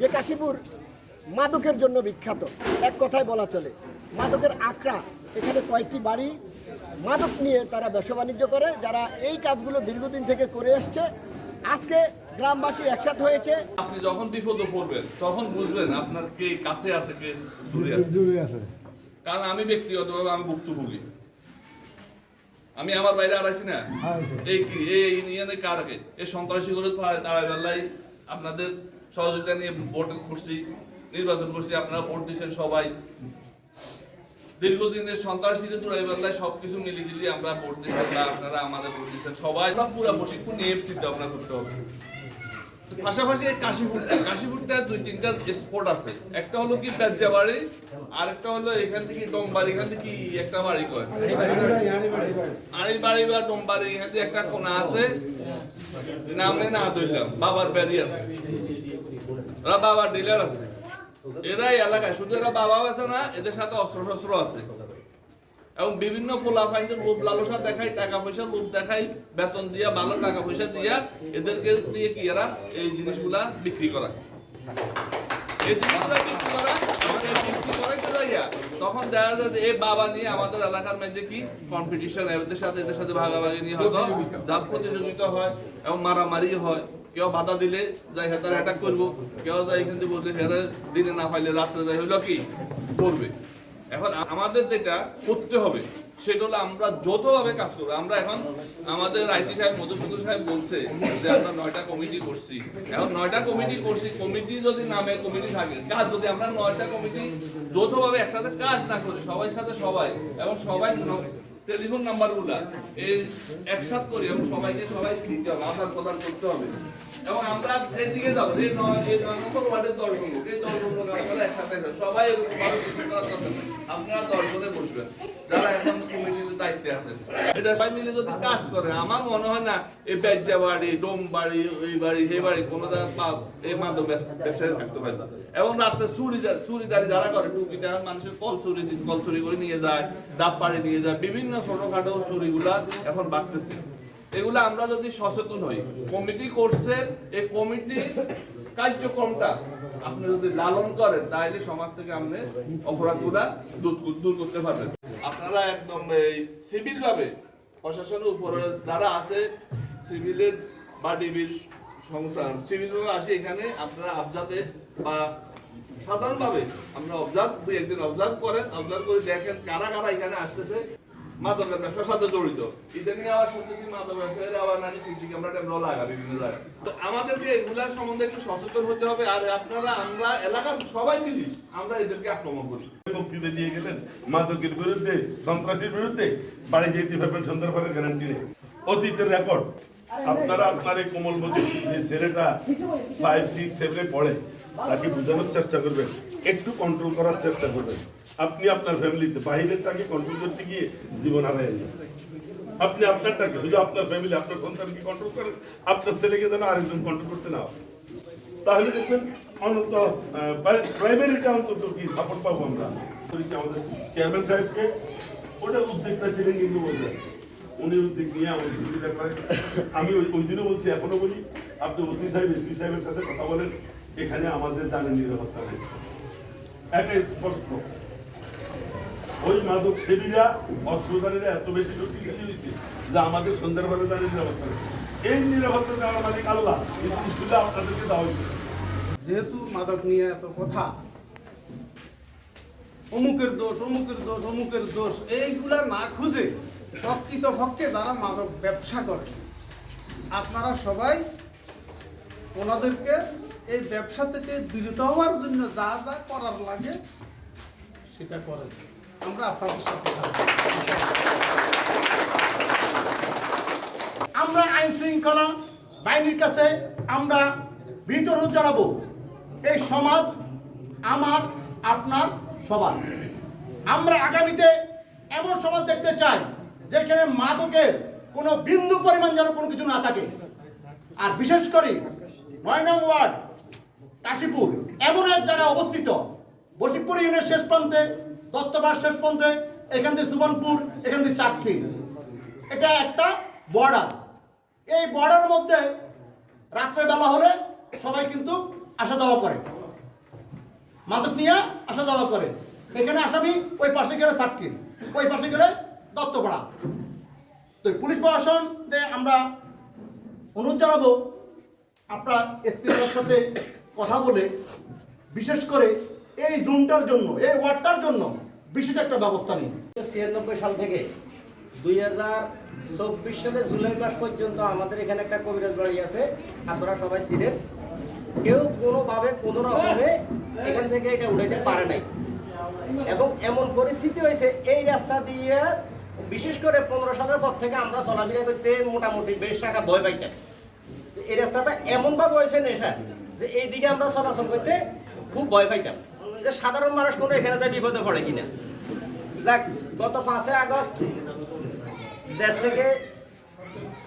যে কাশীপুর মাদকের জন্য বিখ্যাত এক কথায় বলা চলে। মাদকের আখড়া এখানে কয়েকটি বাড়ি। মাদক নিয়ে তারা ব্যবসা বাণিজ্য করে যারা এই কাজগুলো দীর্ঘদিন থেকে করে এসছে। আজকে গ্রামবাসী একসাথে হয়েছে। আপনি যখন বিপদে পড়বেন তখন বুঝবেন আপনার কে কাছে আছে কে দূরে আছে। দূরে আছে। কারণ আমি ব্যক্তিগতভাবে আমি ভুক্তভোগী। আমি আমার বাইরে আর আছি না। এই কি? এই ইউনিয়নে কার আগে? এই সন্ত্রাসী করে তারা বেলায় আপনাদের সহযোগিতা নিয়ে ভোট করছি নির্বাচন করছি আপনারা ভোট দিচ্ছেন সবাই। দীর্ঘদিনের সন্ত্রাসীদের দূরাই বেলায় সবকিছু মিলিয়ে দিলি আমরা ভোট দিচ্ছেন বা আপনারা আমাদের ভোট দিচ্ছেন সবাই। পুরো প্রশিক্ষণ নিয়ে চিন্তা ভাবনা করতে হবে পাশাপাশি কাশীপুর, কাশীপুরটা দুই তিনটা স্পট আছে। একটা হলো কি পেজ্জাবাড়ি আর একটা হলো এখান থেকে ডোমবাড়ি এখান থেকে একটা বাড়ি কয়? আড়ি বাড়ি বা ডোমবাড়ি এখান থেকে একটা কোনা আছে। নাম নেই না ধরলাম, বাবার বাড়ি আছে। ওরা বাবার ডিলার আছে। এরাই এলাকায়। শুধু এরা বাবা আছে না, এদের সাথে অস্ত্র শস্ত্র আছে। এবং বিভিন্ন ফোলাফাইনের লোভ লালসা দেখায়, টাকা পয়সা লোভ দেখায়, বেতন দিয়া, ভালো টাকা পয়সা দিয়া এদেরকে দিয়ে কি এরা এই জিনিসগুলা বিক্রি করা। এই জিনিসগুলা বিক্রি করা বিক্রি করে যাইয়া তখন দেখা যায় যে এই বাবা নিয়ে আমাদের এলাকার মধ্যে কি কম্পিটিশন এদের সাথে এদের সাথে ভাগাভাগি নিয়ে হয়তো দাঁত প্রতিযোগিতা হয় এবং মারামারি হয়। কেউ বাধা দিলে যাই হেতার অ্যাটাক করব, কেউ যাই এখান থেকে বললে হেরা দিনে না পাইলে রাত্রে যাই হইল কি? করবে। এখন আমাদের যেটা করতে হবে, সেটা হলো আমরা যৌথভাবে কাজ করব, আমরা এখন আমাদের আইসি সাহেব, মধুসূদন সাহেব বলছে যে আমরা নয়টা কমিটি করছি। এখন নয়টা কমিটি করছি কমিটি যদি নামে কমিটি থাকে, কাজ যদি আমরা নয়টা কমিটি যৌথভাবে একসাথে কাজ না করি, সবাই সাথে সবাই, এবং সবাই টেলিফোন নাম্বারগুলা এই একসাথ করি এবং সবাইকে সবাই দিতে হবে, আদান প্রদান করতে হবে এবং আমরা যেদিকে যাব, এই এই নয় নম্বর ওয়ার্ডের লোক এই দশ জন লোক আপনারা একসাথে। সবাই এরকম। আপনারা দর্শনে বসবেন এখন চুরি বিভিন্ন ছোটখাটো চুরিগুলা এখন বাড়তেছে। এগুলো আমরা যদি সচেতন হই, কমিটি করছে, এই কমিটি কার্যক্রমটা আপনি যদি লালন করেন, তাহলে সমাজ থেকে আপনি অপরাধগুলা দূর করতে পারবেন। আপনারা একদম এই সিভিল ভাবে প্রশাসনের উপরে যারা আছে, সিভিলের বা ডিবির সংস্থা সিভিল ভাবে আসে এখানে, আপনারা আবজাতে বা সাধারণভাবে আমরা অবজার্ভ দুই একদিন অবজার্ভ করেন অবজার্ভ করে দেখেন কারা কারা এখানে আসতেছে। মাদকের ব্যবসার সাথে জড়িত। ইদানিং আবার শুনতেছি মাদক ব্যবসায়ীরা আবার নাকি সিসি ক্যামেরা ট্যামেরা লাগা বিভিন্ন জায়গায়। তো এগুলার সম্বন্ধে একটু সচেতন হতে হবে, আর আপনারা, আমরা এলাকার সবাই মিলি আমরা এদেরকে আক্রমণ করি। বক্তৃতা দিয়ে গেলেন, মাদকের বিরুদ্ধে, সন্ত্রাসীর বিরুদ্ধে, বাড়ি যেতে পারবেন সুন্দরবনের গ্যারান্টি নেই। অতীতের রেকর্ড আপনারা আপনার এই কোমলমতি যে ছেলেটা ফাইভ সিক্স সেভেনে পড়ে, তাকে বোঝানোর চেষ্টা করবেন, একটু কন্ট্রোল করার চেষ্টা করবেন। আপনি আপনার ফ্যামিলিতে বাইরেরটাকে কন্ট্রোল করতে গিয়ে জীবন হারায় আপনি আপনারটাকে শুধু আপনার ফ্যামিলি আপনার সন্তানকে কন্ট্রোল করেন, আপনার ছেলেকে যেন আরেকজন কন্ট্রোল করতে না তাহলে দেখবেন অন্তত প্রাইমারিটা অন্তত কি সাপোর্ট পাবো আমরা? আমাদের চেয়ারম্যান সাহেবকে, ওটা উদ্যোগটা ছিলেন কিন্তু বলতে উনি উদ্যোগ নিয়ে আমাদের বিরোধিতা করেন। আমি ওই দিনও বলছি, এখনও বলি, আপনি ওসি সাহেব, এসপি সাহেবের সাথে কথা বলেন, এখানে আমাদের দানের নিরাপত্তা নেই। একটা স্পষ্ট। ওই মাদক সেবীরা, অস্ত্রধারীরা এত বেশি শক্তিশালী হয়েছে যে আমাদের সন্ধ্যার দানের নিরাপত্তা এই নিরাপত্তা দেওয়ার মালিক আল্লাহ শুধু আপনাদেরকে দেওয়া হয়েছে যেহেতু মাদক নিয়ে এত কথা, অমুকের দোষ অমুকের দোষ অমুকের দোষ, এইগুলা না খুঁজে প্রকৃত পক্ষে যারা মাদক ব্যবসা করে, আপনারা সবাই ওনাদেরকে এই ব্যবসা থেকে বিরত হওয়ার জন্য যা যা করার লাগে, সেটা করেন। আমরা আইন শৃঙ্খলা বাহিনীর কাছে আমরা বিতরণ জানাব। এই সমাজ আমার, আপনার, সবার। আমরা আগামীতে এমন সমাজ দেখতে চাই যেখানে মাদকের কোনো বিন্দু পরিমাণ যেন কোনো কিছু না থাকে। আর বিশেষ করে নয় নং ওয়ার্ড, কাশীপুর, এমন এক জায়গায় অবস্থিত বসিপুর ইউনিয়নের শেষ প্রান্তে দত্তবার শেষ প্রান্তে এখান থেকে সুবনপুর এখান থেকে চাটকি। এটা একটা বর্ডার। এই বর্ডার মধ্যে রাত্রেবেলা হলে সবাই কিন্তু আসা যাওয়া করে। মাদক নিয়ে আসা যাওয়া করে। এখানে আসামি ওই পাশে গেলে সাটকিন ওই পাশে গেলে দত্তপাড়া। তো পুলিশ প্রশাসন আমরা অনুরোধ জানাব আপনার এসপির সাথে কথা বলে, বিশেষ করে এই জোনটার জন্য, এই ওয়ার্ডটার জন্য বিশেষ একটা ব্যবস্থা নিন। ছিয়ানব্বই সাল থেকে দুই হাজার চব্বিশ সালে জুলাই মাস পর্যন্ত আমাদের এখানে একটা কবিরাজ বাড়ি আছে, আপনারা সবাই ছিলেন কেউ কোনোভাবে কোনো রকমে এখান থেকে এটা উঠাইতে পারে নাই। এবং এমন পরিস্থিতি হয়েছে, এই রাস্তা দিয়ে বিশেষ করে পনেরো সালের পর থেকে আমরা চলাফেরা করতে মোটামুটি বেশ টাকা ভয় পাইতাম। এই রাস্তাটা এমনভাবে হয়েছে নেশা যে এই দিকে আমরা চলাচল করতে খুব ভয় পাইতাম। যে সাধারণ মানুষ কোনো এখানে যায় বিপদে পড়ে কিনা। দেখ গত পাঁচই আগস্ট দেশ থেকে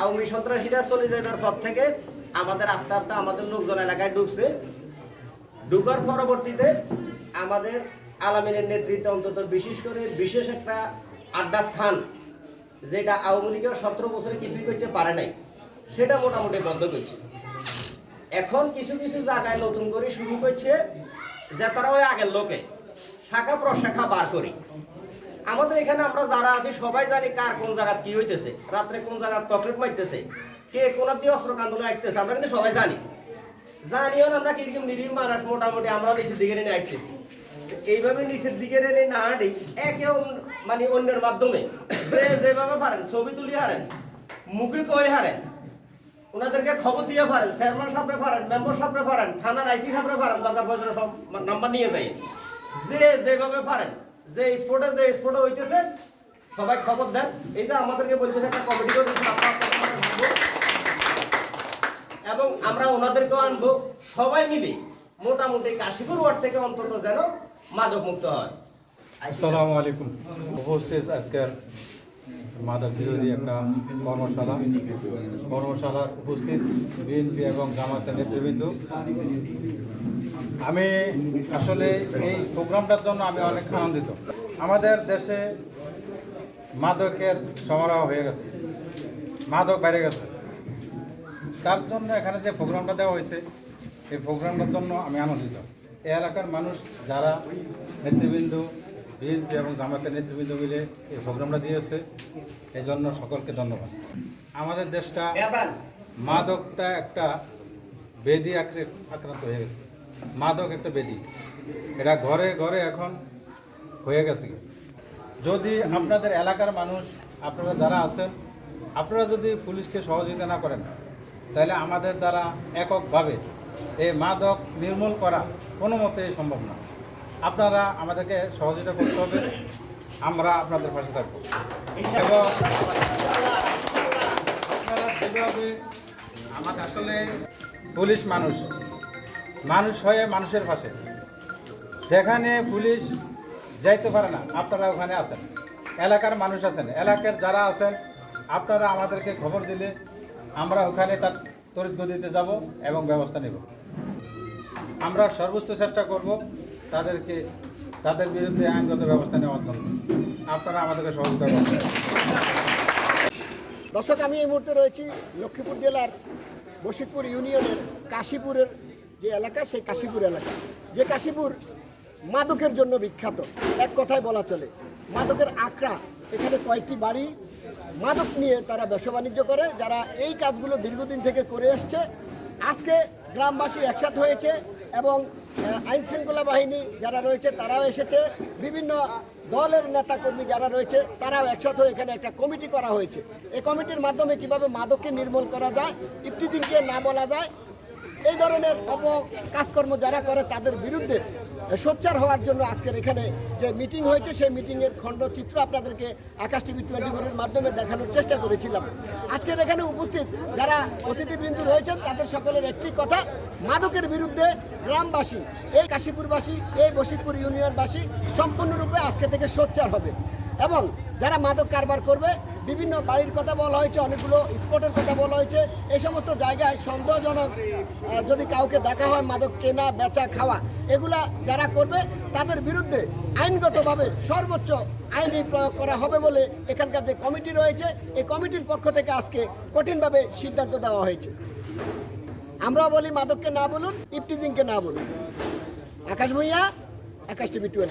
আওয়ামী সন্ত্রাসীরা চলে যাবার পর থেকে আমাদের আস্তে আস্তে আমাদের লোকজন এলাকায় ঢুকছে। ঢুকার পরবর্তীতে আমাদের আলামিনের নেতৃত্বে অন্তত বিশেষ করে বিশেষ একটা আড্ডা স্থান, যেটা আওয়ামী লীগের সতেরো বছরে কিছুই করতে পারে নাই, সেটা মোটামুটি বন্ধ করছে। এখন কিছু কিছু জায়গায় নতুন করে শুরু করছে যে তারা ওই আগের লোকে। শাখা প্রশাখা বার করি। আমাদের এখানে আমরা যারা আছি, সবাই জানি কার কোন জায়গা কি হইতেছে। রাত্রে কোন জায়গা চকলেট মারতেছে। কে কোন দিয়ে অস্ত্র কান্দন আসতেছে আমরা কিন্তু সবাই জানি। জানিও না আমরা কীরকম নিরীহ মানুষ, মোটামুটি আমরা নিচের দিকে নিয়ে আসতেছি এইভাবে নিচের দিকে নিয়ে না হাঁটি, একে মানে অন্যের মাধ্যমে। যেভাবে পারেন, ছবি তুলি হারেন, মুখে কয়ে হারেন ওনাদেরকে খবর দিয়ে পারেন চেয়ারম্যান সাহেবরে পারেন মেম্বার সাহেবরে পারেন, থানার আইসি সাহেবরে পারেন দরকার পর্যন্ত সব নাম্বার নিয়ে যায় যে যেভাবে পারেন, যে স্পোর্টে যে স্পোর্টে হইতেছে, সবাই খবর দেন। এই যে আমাদেরকে বলতেছে একটা কমিটি করে। এবং আমরা ওনাদেরকেও আনব। সবাই মিলে মোটামুটি কাশীপুর ওয়ার্ড থেকে অন্তত যেন মাদক মুক্ত হয়। আসসালামু আলাইকুম। উপস্থিত আজকের মাদক বিরোধী একটা কর্মশালা। কর্মশালার উপস্থিত বিএনপি এবং জামাতের নেতৃবৃন্দ। আমি আসলে এই প্রোগ্রামটার জন্য আমি অনেক আনন্দিত। আমাদের দেশে মাদকের সমারোহ হয়ে গেছে। মাদক বেড়ে গেছে। তার জন্য এখানে যে প্রোগ্রামটা দেওয়া হয়েছে, এই প্রোগ্রামটার জন্য আমি আনন্দিত। এই এলাকার মানুষ, যারা নেতৃবৃন্দ বিএনপি এবং জামাতের নেতৃবৃন্দ মিলে এই প্রোগ্রামটা দিয়েছে। এই জন্য সকলকে ধন্যবাদ। আমাদের দেশটা মাদকটা একটা বেদি আক্রে- আক্রান্ত হয়ে গেছে। মাদক একটা বেদি। এটা ঘরে ঘরে এখন হয়ে গেছে। যদি আপনাদের এলাকার মানুষ, আপনারা যারা আছেন, আপনারা যদি পুলিশকে সহযোগিতা না করেন, তাহলে আমাদের দ্বারা এককভাবে এই মাদক নির্মূল করা কোনো মতেই সম্ভব না। আপনারা আমাদেরকে সহযোগিতা করতে হবে। আমরা আপনাদের পাশে থাকব। এবং আপনারা যেভাবে আসলে পুলিশ মানুষ মানুষ হয়ে মানুষের পাশে। যেখানে পুলিশ যাইতে পারে না, আপনারা ওখানে আছেন। এলাকার মানুষ আছেন। এলাকার যারা আছেন, আপনারা আমাদেরকে খবর দিলে আমরা ওখানে তার তড়িৎ গতিতে যাব এবং ব্যবস্থা নেব। আমরা সর্বোচ্চ চেষ্টা করব তাদেরকে, তাদের বিরুদ্ধে আইনগত ব্যবস্থা নেওয়ার জন্য আপনারা আমাদেরকে সহযোগিতা করবেন দর্শক, আমি এই মুহূর্তে রয়েছি লক্ষ্মীপুর জেলার বশিরপুর ইউনিয়নের কাশীপুরের যে এলাকা, সেই কাশীপুর এলাকা। যে কাশীপুর মাদকের জন্য বিখ্যাত, এক কথায় বলা চলে। মাদকের আখড়া, এখানে কয়েকটি বাড়ি মাদক নিয়ে তারা ব্যবসা বাণিজ্য করে, যারা এই কাজগুলো দীর্ঘদিন থেকে করে এসছে। আজকে গ্রামবাসী একসাথে হয়েছে এবং আইন শৃঙ্খলা বাহিনী যারা রয়েছে, তারাও এসেছে। বিভিন্ন দলের নেতাকর্মী যারা রয়েছে, তারাও একসাথে এখানে একটা কমিটি করা হয়েছে। এই কমিটির মাধ্যমে কীভাবে মাদককে নির্মূল করা যায় ইফটিজিংকে না বলা যায়, এই ধরনের অপ কাজকর্ম যারা করে, তাদের বিরুদ্ধে সোচ্চার হওয়ার জন্য আজকের এখানে যে মিটিং হয়েছে, সেই মিটিংয়ের খণ্ডচিত্র আপনাদেরকে আকাশ টিভি টোয়েন্টি ফোরের মাধ্যমে দেখানোর চেষ্টা করেছিলাম। আজকের এখানে উপস্থিত যারা অতিথিবৃন্দ রয়েছেন, তাদের সকলের একটি কথা, মাদকের বিরুদ্ধে গ্রামবাসী, এই কাশীপুরবাসী, এই বসিকপুর ইউনিয়নবাসী সম্পূর্ণরূপে আজকে থেকে সোচ্চার হবে। এবং যারা মাদক কারবার করবে, বিভিন্ন বাড়ির কথা বলা হয়েছে, অনেকগুলো স্পটের কথা বলা হয়েছে। এই সমস্ত জায়গায় সন্দেহজনক যদি কাউকে দেখা হয় মাদক কেনা, বেচা, খাওয়া, এগুলা যারা করবে, তাদের বিরুদ্ধে আইনগতভাবে সর্বোচ্চ আইনি প্রয়োগ করা হবে বলে এখানকার যে কমিটি রয়েছে, এই কমিটির পক্ষ থেকে আজকে কঠিনভাবে সিদ্ধান্ত দেওয়া হয়েছে। আমরাও বলি মাদককে না বলুন ইফটিজিংকে না বলুন। Akash Bhuiyan, Akash TV four.